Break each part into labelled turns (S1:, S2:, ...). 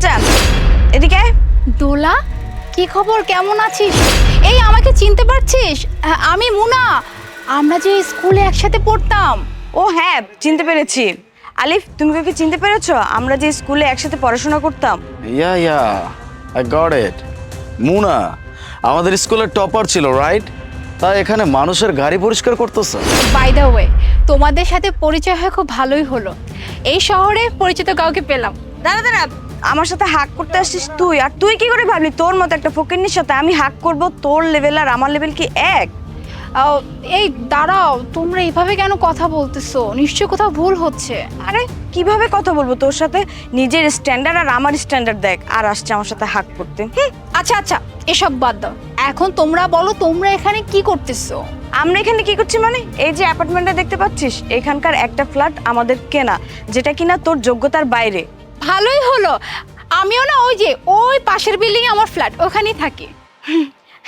S1: বাচ্চা? এদিকে।
S2: দোলা কি খবর? কেমন আছিস? এই আমাকে চিনতে পারছিস? আমি মুনা। আমরা যে স্কুলে একসাথে পড়তাম।
S1: ও হ্যাঁ চিনতে পেরেছি। আলিফ তুমি কাকে চিনতে পেরেছ? আমরা যে স্কুলে একসাথে পড়াশোনা করতাম।
S3: Yeah yeah I got it Muna আমাদের স্কুলের টপার ছিল রাইট তা এখানে মানুষের গাড়ি পরিষ্কার করতেছে।
S2: বাই দ্য ওয়ে তোমাদের সাথে পরিচয় হয় খুব ভালোই হলো। এই শহরে পরিচিত কাউকে পেলাম।
S1: দাঁড়া দাঁড়া আমার সাথে হাক করতে আসছিস তুই। আর তুই কি করে ভাবলি? তোর মতো একটা ফকিরনির সাথে আমি হাক করব তোর লেভেল আর আমার লেভেল কি এক?
S2: আও, এই দাঁড়াও তোমরা এইভাবে কেন কথা বলতেছো? নিশ্চয় কোথাও ভুল হচ্ছে।
S1: আরে কীভাবে কথা বলব তোর সাথে? নিজের স্ট্যান্ডার্ড আর আমার স্ট্যান্ডার্ড দেখ আর আসছে আমার সাথে হাক করতে। হুম,
S2: আচ্ছা আচ্ছা। এসব বাদ দাও। এখন তোমরা বলো তোমরা এখানে কি করতেছো?
S1: আমরা এখানে কি করছি মানে? এই যে অ্যাপার্টমেন্টটা দেখতে পাচ্ছিস এখানকার একটা ফ্ল্যাট আমাদের কেনা যেটা কিনা তোর যোগ্যতার বাইরে।
S2: ভালোই হলো। আমিও না ওই যে ওই পাশের বিল্ডিং এ আমার ফ্ল্যাট ওখানেই থাকি।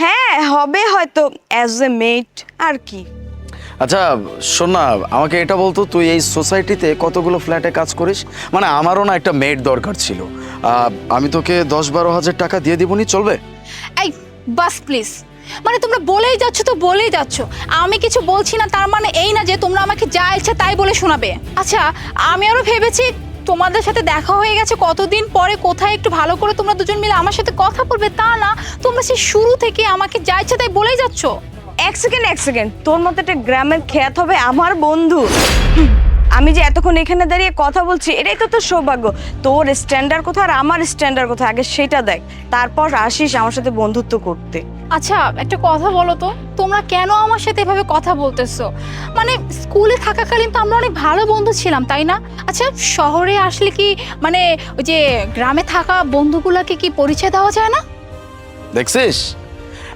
S1: হ্যাঁ হবে হয়তো অ্যাজ এ মেট আর কি।
S3: আচ্ছা শোন না আমাকে এটা বলতো তুই এই সোসাইটিতে কতগুলো ফ্ল্যাটে কাজ করিস? মানে আমারও না একটা মেড দরকার ছিল। আহ, আমি তোকে দশ বারো হাজার টাকা দিয়ে দিবনি চলবে?
S2: এই বাস প্লিজ মানে তোমরা বলেই যাচ্ছ তো বলেই যাচ্ছ। আমি কিছু বলছি না তার মানে এই না যে তোমরা আমাকে যা ইচ্ছা তাই বলে শোনাবে। আচ্ছা আমি আরও ভেবেছি তোমাদের সাথে দেখা হয়ে গেছে, কতদিন পরে, কোথায় একটু ভালো করে তোমরা দুজন মিলে আমার সাথে কথা বলবে, তা না। তোমরা সেই শুরু থেকে আমাকে যা ইচ্ছা তাই বলেই যাচ্ছ।
S1: এক সেকেন্ড এক সেকেন্ড। তোর মতো একটা গ্রামের খ্যাত হবে আমার বন্ধু। আমি যে এতক্ষণ এখানে দাঁড়িয়ে কথা বলছি, এটাই তো তোর সৌভাগ্য। তোর স্ট্যান্ডার্ড কোথায় আর আমার স্ট্যান্ডার্ড কোথায়? আগে সেটা দেখ। তারপর আসিস আমার সাথে বন্ধুত্ব করতে।
S2: আচ্ছা একটা কথা বলো তো তোমরা কেন আমার সাথে এভাবে কথা বলতেছো? মানে স্কুলে থাকাকালীন তো আমরা অনেক ভালো বন্ধু ছিলাম তাই না? আচ্ছা শহরে আসলে কি মানে ওই যে গ্রামে থাকা বন্ধুগুলোকে কি পরিচয় দেওয়া যায় না?
S3: দেখছিস?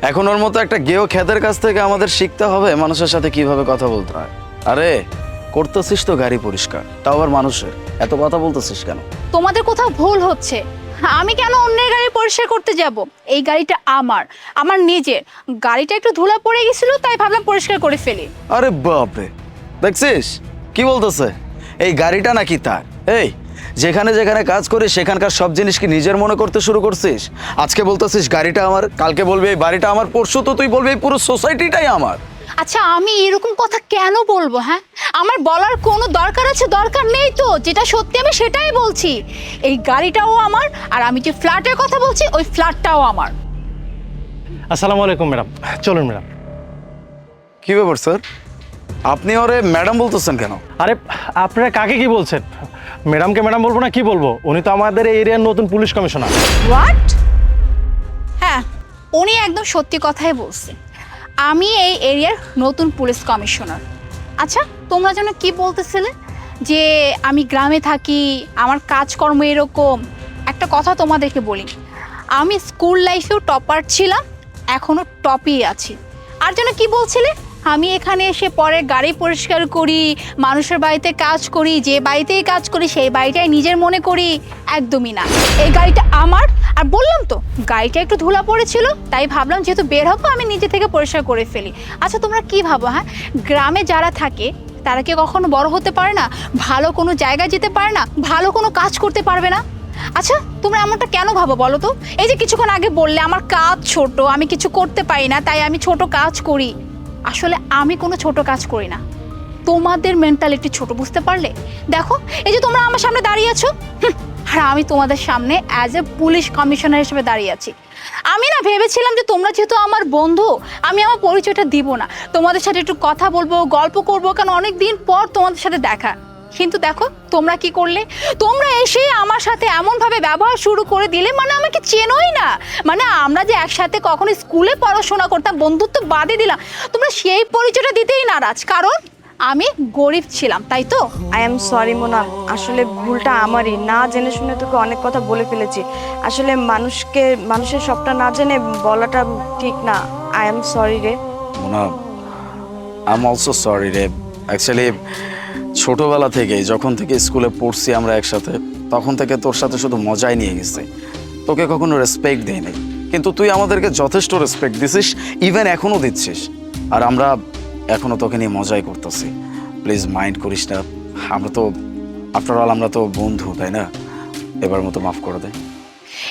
S3: এখন ওর মতো একটা গেও খ্যাতের কাছ থেকে আমাদের শিখতে হবে মানুষের সাথে কীভাবে কথা বলতে হয়। আরে করতেছিস তো গাড়ি পরিষ্কার তাও আবার মানুষের এত কথা বলতেছিস কেন?
S2: তোমাদের কোথাও ভুল হচ্ছে। আমি কেন অন্যের গাড়ি পরিষ্কার করতে যাব? এই গাড়িটা আমার আমার নিজের। গাড়িটা একটু ধুলা পড়ে গেছিল, তাই ভাবলাম পরিষ্কার করে ফেলি।
S3: আরে বাপরে, দেখছিস? কি বলতেছে? এই গাড়িটা নাকি তার? এই, যেখানে যেখানে কাজ করিস, সেখানকার সব জিনিস কি নিজের মনে করতে শুরু করছিস? আজকে বলতেছিস গাড়িটা আমার, কালকে বলবি এই বাড়িটা আমার, পরশু তো তুই বলবি এই পুরো সোসাইটিটাই আমার।
S2: আচ্ছা আমি এরকম কথা কেন বলব হ্যাঁ? আমার বলার কোনো দরকার আছে? দরকার নেই তো। যেটা সত্যি আমি সেটাই বলছি। এই গাড়িটাও আমার আর আমি যে ফ্ল্যাটের কথা বলছি ওই ফ্ল্যাটটাও আমার।
S4: আসসালামু আলাইকুম ম্যাডাম। চলুন ম্যাডাম।
S3: কি ব্যাপার স্যার? আপনি ওরে ম্যাডাম বলতেছেন কেন?
S4: আরে আপনারা কাকে কি বলছেন? ম্যাডামকে ম্যাডাম বলব না কি বলব? উনি তো আমাদের এই এরিয়ার নতুন পুলিশ কমিশনার।
S1: হোয়াট
S2: হ্যাঁ উনি একদম সত্যি কথাই বলছে আমি এই এরিয়ার নতুন পুলিশ কমিশনার। আচ্ছা তোমরা যেন কি বলতেছিলে? যে আমি গ্রামে থাকি, আমার কাজকর্ম এরকম, একটা কথা তোমাদেরকে বলি। আমি স্কুল লাইফেও টপার ছিলাম এখনও টপই আছি। আর যেন কি বলছিলে? আমি এখানে এসে পরে গাড়ি পরিষ্কার করি, মানুষের বাড়িতে কাজ করি, যে বাড়িতেই কাজ করি, সেই বাড়িটাই নিজের মনে করি, একদমই না। এই গাড়িটা আমার আর বললাম তো গাড়িটা একটু ধুলা পড়েছিল, তাই ভাবলাম যেহেতু বের হব, আমি নিজে থেকে পরিষ্কার করে ফেলি। আচ্ছা তোমরা কি ভাবো হ্যাঁ? গ্রামে যারা থাকে, তারা কি কখনো বড় হতে পারে না? ভালো কোনো জায়গায় যেতে পারে না? ভালো কোনো কাজ করতে পারবে না? আচ্ছা তোমরা এমনটা কেন ভাবো বলো তো? এই যে কিছুক্ষণ আগে বললে, আমার কাজ ছোট, আমি কিছু করতে পারি না, তাই আমি ছোট কাজ করি। আসলে আমি কোনো ছোট কাজ করি না। তোমাদের মেন্টালিটি ছোট, বুঝতে পারলে? দেখো, এই যে তোমরা আমার সামনে দাঁড়িয়ে আছো আর আমি তোমাদের সামনে অ্যাজ এ পুলিশ কমিশনার হিসেবে দাঁড়িয়ে আছি। আমি না ভেবেছিলাম যে তোমরা যেহেতু আমার বন্ধু, আমি আমার পরিচয়টা দিব না। তোমাদের সাথে একটু কথা বলব, গল্প করব, কারণ অনেক দিন পর তোমাদের সাথে দেখা। কিন্তু দেখো, তোমরা কি করলে? তোমরা এসে আমার সাথে এমনভাবে ব্যবহার শুরু করে দিলে মানে আমাকে চেনোই না। মানে আমরা যে একসাথে কখনো স্কুলে পড়াশোনা করতাম, বন্ধুত্ব বাদে দিলাম, তোমরা সেই পরিচয়টা দিতেই নারাজ। কারণ আমি গরিব ছিলাম তাই তো?
S1: আই এম সরি মোনা আসলে ভুলটা আমারই। না জেনে শুনে তোকে অনেক কথা বলে ফেলেছি। আসলে মানুষকে মানুষের সবটা না জেনে বলাটা ঠিক না। আই এম সরি রে।
S3: Mona I am also sorry রে। অ্যাকচুয়ালি ছোটবেলা থেকেই যখন থেকে স্কুলে পড়ছি আমরা একসাথে তখন থেকে তোর সাথে শুধু মজাই নিয়ে গেছি। তোকে কখনো রেসপেক্ট দেই নাই কিন্তু তুই আমাদেরকে যথেষ্ট রেসপেক্ট দিছিস ইভেন এখনও দিচ্ছিস। আর আমরা এখনও তোকে নিয়ে মজাই করতেছি। প্লিজ মাইন্ড করিস না। আমরা তো আফটার অল আমরা তো বন্ধু, তাই না? এবার মতো মাফ করে দে।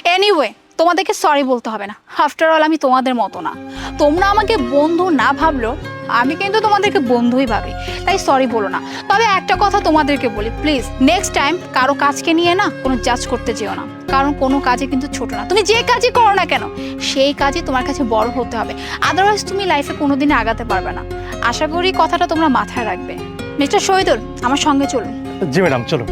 S2: এনিওয়ে তোমাদেরকে সরি বলতে হবে না। আফটার অল আমি তোমাদের মতো না। তোমরা আমাকে বন্ধু না ভাবলেও আমি কিন্তু তোমাদেরকে বন্ধুই ভাবি, তাই সরি বলো না। তবে একটা কথা তোমাদেরকে বলি প্লিজ নেক্সট টাইম কারও কাজকে নিয়ে না কোনো জাজ করতে যেও না। কারণ কোনো কাজে কিন্তু ছোট না। তুমি যে কাজই করো না কেন, সেই কাজে তোমার কাছে বড় হতে হবে। আদারওয়াইজ তুমি লাইফে কোনোদিনই আগাতে পারবে না। আশা করি কথাটা তোমরা মাথায় রাখবে। মিস্টার শহীদুল, আমার সঙ্গে চলুন।
S4: জি ম্যাডাম চলো